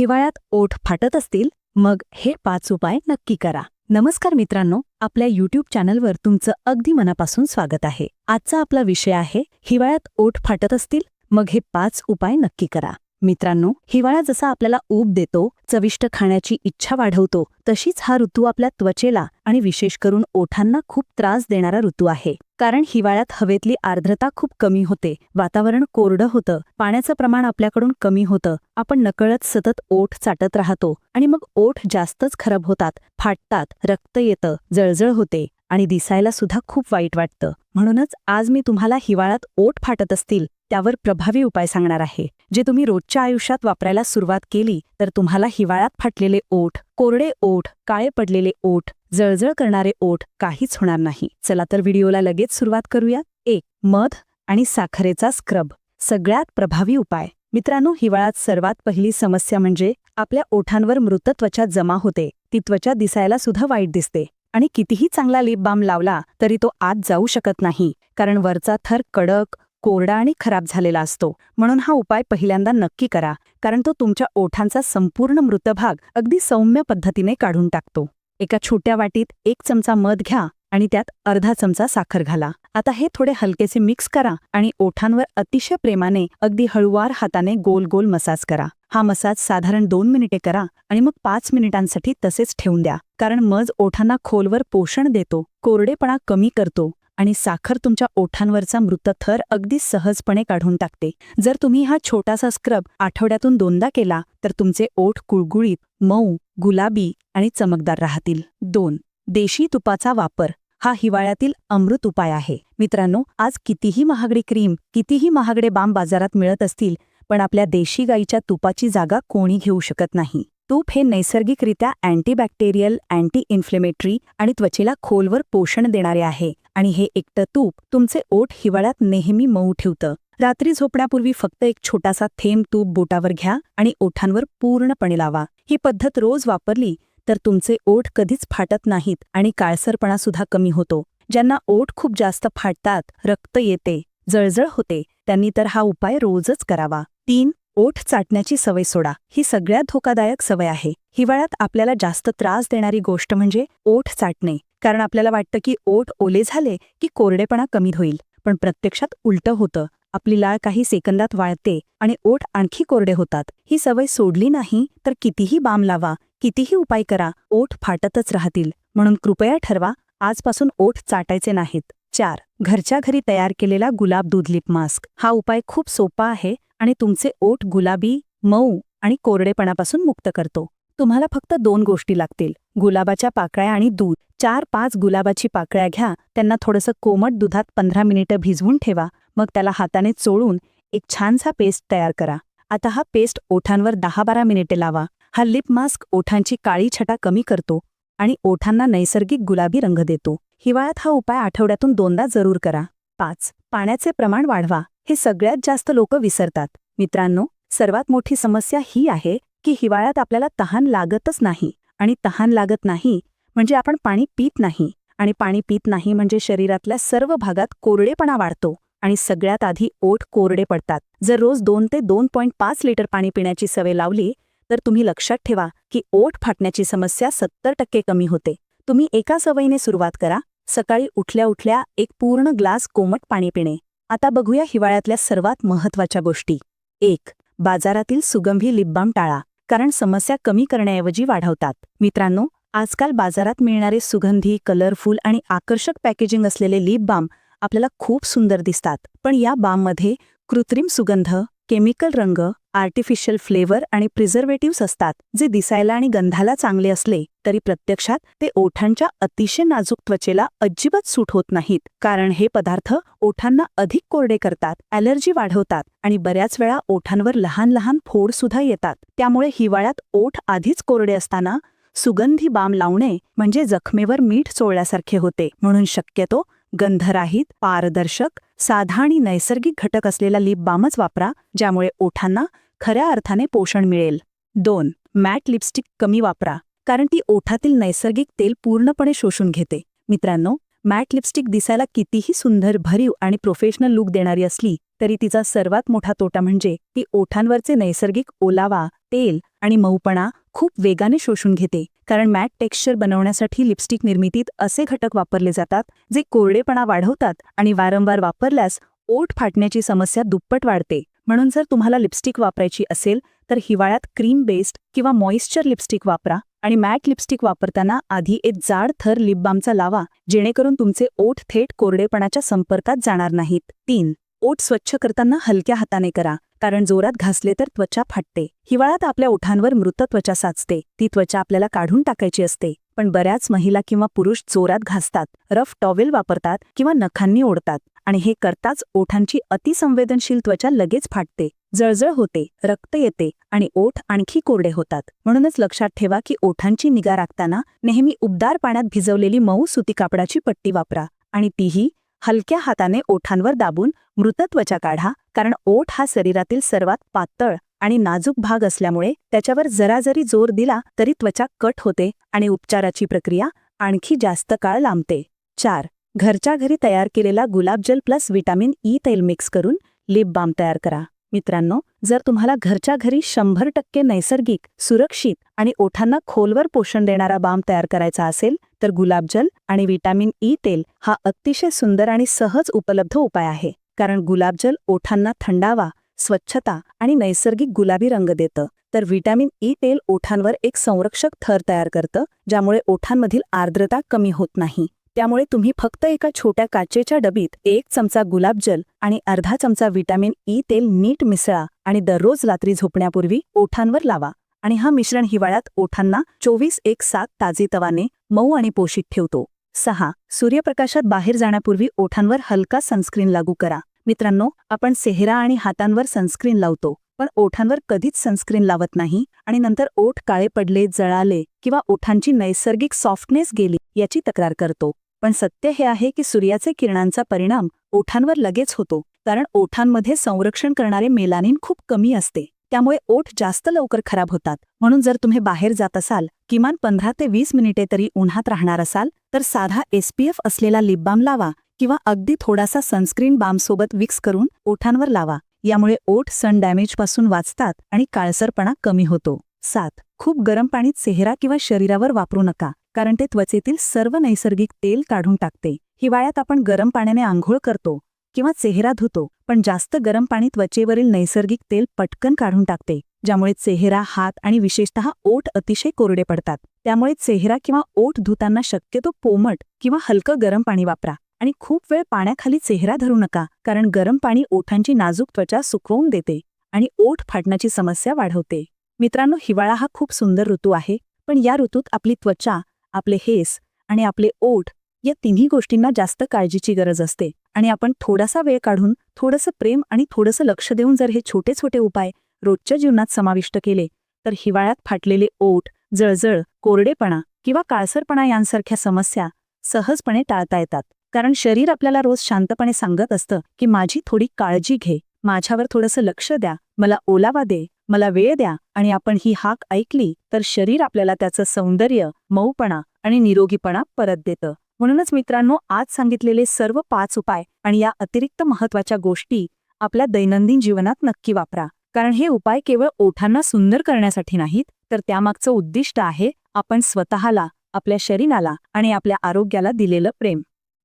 हिवाळ्यात ओठ फाटत असतील मग हे पाच उपाय नक्की करा. नमस्कार मित्रांनो आपल्या युट्यूब चॅनलवर तुमचं अगदी मनापासून स्वागत आहे. आजचा आपला विषय आहे हिवाळ्यात ओठ फाटत असतील मग हे पाच उपाय नक्की करा. मित्रांनो हिवाळा जसा आपल्याला ऊब देतो चविष्ट खाण्याची इच्छा वाढवतो तशीच हा ऋतू आपल्या त्वचेला आणि विशेष करून ओठांना खूप त्रास देणारा ऋतू आहे. कारण हिवाळ्यात हवेतली आर्द्रता खूप कमी होते वातावरण कोरडं होतं पाण्याचं प्रमाण आपल्याकडून कमी होतं आपण नकळत सतत ओठ चाटत राहतो आणि मग ओठ जास्तच खराब होतात फाटतात रक्त येतं जळजळ होते आणि दिसायला सुद्धा खूप वाईट वाटतं. म्हणूनच आज मी तुम्हाला हिवाळ्यात ओठ फाटत असतील त्यावर प्रभावी उपाय सांगणार आहे. जे तुम्ही रोजच्या आयुष्यात वापरायला सुरुवात केली तर तुम्हाला हिवाळ्यात फाटलेले ओठ कोरडे ओठ काळे पडलेले ओठ जळजळ करणारे ओठ काहीच होणार नाही. चला तर व्हिडिओला लगेच सुरुवात करूया. एक मध आणि साखरेचा स्क्रब. सगळ्यात प्रभावी उपाय. मित्रांनो हिवाळ्यात सर्वात पहिली समस्या म्हणजे आपल्या ओठांवर मृत त्वचा जमा होते. ती त्वचा दिसायला सुद्धा वाईट दिसते. आणि कितीही चांगला लिप बाम लावला तरी तो आत जाऊ शकत नाही. कारण वरचा थर कडक कोरडा आणि खराब झालेला असतो. म्हणून हा उपाय पहिल्यांदा नक्की करा. कारण तो तुमच्या ओठांचा संपूर्ण मृतभाग अगदी सौम्य पद्धतीने काढून टाकतो. एका छोट्या वाटीत एक चमचा मध घ्या आणि त्यात अर्धा चमचा साखर घाला. आता हे थोडे हलकेसे मिक्स करा आणि ओठांवर अतिशय प्रेमाने अगदी हळुवार हाताने गोल गोल मसाज करा. हा मसाज साधारण दोन मिनिटे करा आणि मग पाच मिनिटांसाठी तसेच ठेवून द्या. कारण मज ओठांना खोलवर पोषण देतो कोरडेपणा कमी करतो. आणि साखर तुमच्या ओठांवरचा मृत थर अगदी सहजपणे काढून टाकते. जर तुम्ही हा छोटासा स्क्रब आठवड्यातून दोनदा केला तर तुमचे ओठ कुळगुळीत मऊ गुलाबी आणि चमकदार राहतील. दोन. देशी तुपाचा वापर. हा हिवाळ्यातील अमृत उपाय आहे. मित्रांनो आज कितीही महागडी क्रीम कितीही महागडे बाम बाजारात मिळत असतील पण आपल्या देशी गाईच्या तुपाची जागा कोणी घेऊ शकत नाही. तूप हे नैसर्गिकरित्या अँटीबॅक्टेरियल अँटी इन्फ्लेमेटरी आणि त्वचेला खोलवर पोषण देणारे आहे. आणि हे एकटं तूप तुमचे ओठ हिवाळ्यात नेहमी मऊ ठेवतं. रात्री झोपण्यापूर्वी फक्त एक छोटासा थेंब तूप बोटावर घ्या आणि ओठांवर पूर्णपणे लावा. ही पद्धत रोज वापरली तर तुमचे ओठ कधीच फाटत नाहीत आणि काळसरपणा सुद्धा कमी होतो. ज्यांना ओठ खूप जास्त फाटतात रक्त येते जळजळ होते त्यांनी तर हा उपाय रोजच करावा. तीन ओठ चाटण्याची सवय सोडा. ही सगळ्यात धोकादायक सवय आहे. हिवाळ्यात आपल्याला जास्त त्रास देणारी गोष्ट म्हणजे ओठ चाटणे. कारण आपल्याला वाटतं की ओठ ओले झाले की कोरडेपणा कमी होईल. पण प्रत्यक्षात उलटं होतं. आपली लाळ काही सेकंदात वाळते आणि ओठ आणखी कोरडे होतात. ही सवय सोडली नाही तर कितीही बाम लावा कितीही उपाय करा ओठ फाटतच राहतील. म्हणून कृपया ठरवा आजपासून ओठ चाटायचे नाहीत. चार. घरच्या घरी तयार केलेला गुलाब दूध लिप मास्क. हा उपाय खूप सोपा आहे आणि तुमचे ओठ गुलाबी मऊ आणि कोरडेपणापासून मुक्त करतो. तुम्हाला फक्त दोन गोष्टी लागतील. गुलाबाच्या पाकळ्या आणि दूध. चार पाच गुलाबाची पाकळ्या घ्या. त्यांना थोडंसं कोमट दुधात पंधरा मिनिटं भिजवून ठेवा. मग त्याला हाताने चोळून एक छानसा पेस्ट तयार करा. आता हा पेस्ट ओठांवर दहा बारा मिनिटे लावा. हा लिप मास्क ओठांची काळी छटा कमी करतो आणि ओठांना नैसर्गिक गुलाबी रंग देतो. हिवाळ्यात हा उपाय आठवड्यातून दोनदा जरूर करा. पाच. पाण्याचे प्रमाण वाढवा. हे सगळ्यात जास्त लोक विसरतात. मित्रांनो सर्वात मोठी समस्या ही आहे की हिवाळ्यात आपल्याला तहान लागतच नाही आणि तहान लागत नाही म्हणजे आपण पाणी पित नाही. आणि पाणी पित नाही म्हणजे शरीरातल्या सर्व भागात कोरडेपणा वाढतो आणि सगळ्यात आधी ओठ कोरडे पडतात. जर रोज दोन ते दोन पॉईंट पाच लिटर पाणी पिण्याची सवय लावली तर तुम्ही लक्षात ठेवा की ओठ फाटण्याची समस्या सत्तर टक्के कमी होते. तुम्ही एका सवयीने सुरुवात करा सकाळी उठल्या उठल्या एक पूर्ण ग्लास कोमट पाणी पिणे. आता बघूया हिवाळ्यातल्या सर्वात महत्त्वाच्या गोष्टी. एक बाजारातील सुगंधी लिपबाम टाळा कारण समस्या कमी करण्याऐवजी वाढवतात. मित्रांनो आजकाल बाजारात मिळणारे सुगंधी कलरफुल आणि आकर्षक पॅकेजिंग असलेले लिप बाम आपल्याला खूप सुंदर दिसतात. पण या बाममध्ये कृत्रिम सुगंध केमिकल रंग आर्टिफिशियल फ्लेवर आणि प्रिझर्वेटिव्ह असतात जे दिसायला आणि गंधाला चांगले असले तरी प्रत्यक्षात ते ओठांच्या अतिशय नाजूक त्वचेला अजिबात सूट होत नाहीत. कारण हे पदार्थ ओठांना अधिक कोरडे करतात ॲलर्जी वाढवतात आणि बऱ्याच वेळा ओठांवर लहान लहान फोड सुद्धा येतात. त्यामुळे हिवाळ्यात ओठ आधीच कोरडे असताना सुगंधी बाम लावणे म्हणजे जखमेवर मीठ चोळल्यासारखे होते. म्हणून शक्यतो गंधराहित पारदर्शक साधा आणि नैसर्गिक घटक असलेला लिप बामच वापरा ज्यामुळे ओठांना खऱ्या अर्थाने पोषण मिळेल. दोन मॅट लिपस्टिक कमी वापरा कारण ती ओठातील नैसर्गिक तेल पूर्णपणे शोषून घेते. मित्रांनो मॅट लिपस्टिक दिसायला कितीही सुंदर भरीव आणि प्रोफेशनल लुक देणारी असली तरी तिचा सर्वात मोठा तोटा म्हणजे ती ओठांवरचे नैसर्गिक ओलावा तेल आणि मऊपणा खूप वेगाने शोषून घेते. कारण मॅट टेक्स्चर बनवण्यासाठी लिपस्टिक निर्मितीत असे घटक वापरले जातात जे कोरडेपणा वाढवतात आणि वारंवार वापरल्यास ओठ फाटण्याची समस्या दुप्पट वाढते. म्हणून जर तुम्हाला लिपस्टिक वापरायची असेल तर हिवाळ्यात क्रीम बेस्ड किंवा मॉइश्चर लिपस्टिक वापरा आणि मॅट लिपस्टिक वापरताना आधी एक जाड थर लिप बामचा लावा जेणेकरून तुमचे ओठ थेट कोरडेपणाच्या संपर्कात जाणार नाहीत. तीन ओठ स्वच्छ करताना हलक्या हाताने करा कारण जोरात घासले तर त्वचा फाटते. हिवाळ्यात आपल्या ओठांवर मृत त्वचा साचते. ती त्वचा आपल्याला काढून टाकायची असते. पण बऱ्याच महिला किंवा पुरुष जोरात घासतात रफ टॉवेल वापरतात किंवा नखांनी ओढतात आणि हे करताच ओठांची अतिसंवेदनशील त्वचा लगेच फाटते. जळजळ होते रक्त येते आणि ओठ आणखी कोरडे होतात. म्हणूनच लक्षात ठेवा की ओठांची निगा राखताना नेहमी उबदार पाण्यात भिजवलेली मऊ सुती कापडाची पट्टी वापरा आणि तीही हलक्या हाताने ओठांवर दाबून मृत त्वचा काढा कारण ओठ हा शरीरातील सर्वात पातळ आणि नाजूक भाग असल्यामुळे त्याच्यावर जरा जरी जोर दिला तरी त्वचा कट होते आणि उपचाराची प्रक्रिया आणखी जास्त काळ लांबते. चार. घरच्या घरी तयार केलेला गुलाबजल प्लस व्हिटॅमिन ई तेल मिक्स करून लिप बाम तयार करा. मित्रांनो जर तुम्हाला घरच्या घरी शंभर टक्के नैसर्गिक सुरक्षित आणि ओठांना खोलवर पोषण देणारा बाम तयार करायचा असेल तर गुलाबजल आणि व्हिटॅमिन ई तेल हा अतिशय सुंदर आणि सहज उपलब्ध उपाय आहे. कारण गुलाबजल ओठांना थंडावा स्वच्छता आणि नैसर्गिक गुलाबी रंग देतं. तर व्हिटॅमिन ई तेल ओठांवर एक संरक्षक थर तयार करतं ज्यामुळे ओठांमधील आर्द्रता कमी होत नाही. त्यामुळे तुम्ही फक्त एका छोट्या काचेच्या डबीत एक चमचा गुलाबजल आणि अर्धा चमचा विटॅमिन ई तेल नीट मिसळा आणि दररोज रात्री झोपण्यापूर्वी ओठांवर लावा. आणि हा मिश्रण हिवाळ्यात ओठांना चोवीस एक सात ताजेतवाने मऊ आणि पोषित ठेवतो. सहा. सूर्यप्रकाशात बाहेर जाण्यापूर्वी ओठांवर हलका सनस्क्रीन लागू करा. मित्रांनो आपण चेहरा आणि हातांवर सनस्क्रीन लावतो पण ओठांवर कधीच सनस्क्रीन लावत नाही आणि नंतर ओठ काळे पडले जळाले किंवा ओठांची नैसर्गिक सॉफ्टनेस गेली याची तक्रार करतो. पण सत्य हे आहे की सूर्याचे किरणांचा परिणाम ओठांवर लगेच होतो कारण ओठांमध्ये संरक्षण करणारे मेलानिन खूप कमी असते त्यामुळे ओठ जास्त लवकर खराब होतात. म्हणून जर तुम्ही बाहेर जात असाल किमान पंधरा ते वीस मिनिटे तरी उन्हात राहणार असाल तर साधा एसपीएफ असलेला लिप बाम लावा किंवा अगदी थोडासा सनस्क्रीन बामसोबत विक्स करून ओठांवर लावा यामुळे ओठ सन डॅमेजपासून वाचतात आणि काळसरपणा कमी होतो. सात. खूप गरम पाणी चेहरा किंवा शरीरावर वापरू नका कारण ते त्वचेतील सर्व नैसर्गिक तेल काढून टाकते. हिवाळ्यात आपण गरम पाण्याने आंघोळ करतो किंवा चेहरा धुतो पण जास्त गरम पाणी त्वचेवरील नैसर्गिक तेल पटकन काढून टाकते ज्यामुळे चेहरा हात आणि विशेषतः ओठ अतिशय कोरडे पडतात. त्यामुळे चेहरा किंवा ओठ धुताना शक्यतो पोमट किंवा हलकं गरम पाणी वापरा आणि खूप वेळ पाण्याखाली चेहरा धरू नका कारण गरम पाणी ओठांची नाजूक त्वचा सुकवून देते आणि ओठ फाटण्याची समस्या वाढवते. मित्रांनो हिवाळा हा खूप सुंदर ऋतू आहे पण या ऋतूत आपली त्वचा आपले हेस आणि आपले ओठ या तिन्ही गोष्टींना जास्त काळजीची गरज असते. आणि आपण थोडासा वेळ काढून थोडंसं प्रेम आणि थोडंसं लक्ष देऊन जर हे छोटे छोटे उपाय रोजच्या जीवनात समाविष्ट केले तर हिवाळ्यात फाटलेले ओठ जळजळ कोरडेपणा किंवा काळसरपणा यांसारख्या समस्या सहजपणे टाळता येतात. कारण शरीर आपल्याला रोज शांतपणे सांगत असतं की माझी थोडी काळजी घे माझ्यावर थोडंसं लक्ष द्या मला ओलावा दे मला वेळ द्या आणि आपण ही हाक ऐकली तर शरीर आपल्याला त्याचं सौंदर्य मऊपणा आणि निरोगीपणा परत देतं. म्हणूनच मित्रांनो आज सांगितलेले सर्व पाच उपाय आणि या अतिरिक्त महत्त्वाच्या गोष्टी आपल्या दैनंदिन जीवनात नक्की वापरा. कारण हे उपाय केवळ ओठांना सुंदर करण्यासाठी नाहीत तर त्यामागचं उद्दिष्ट आहे आपण स्वतःला आपल्या शरीराला आणि आपल्या आरोग्याला दिलेलं प्रेम.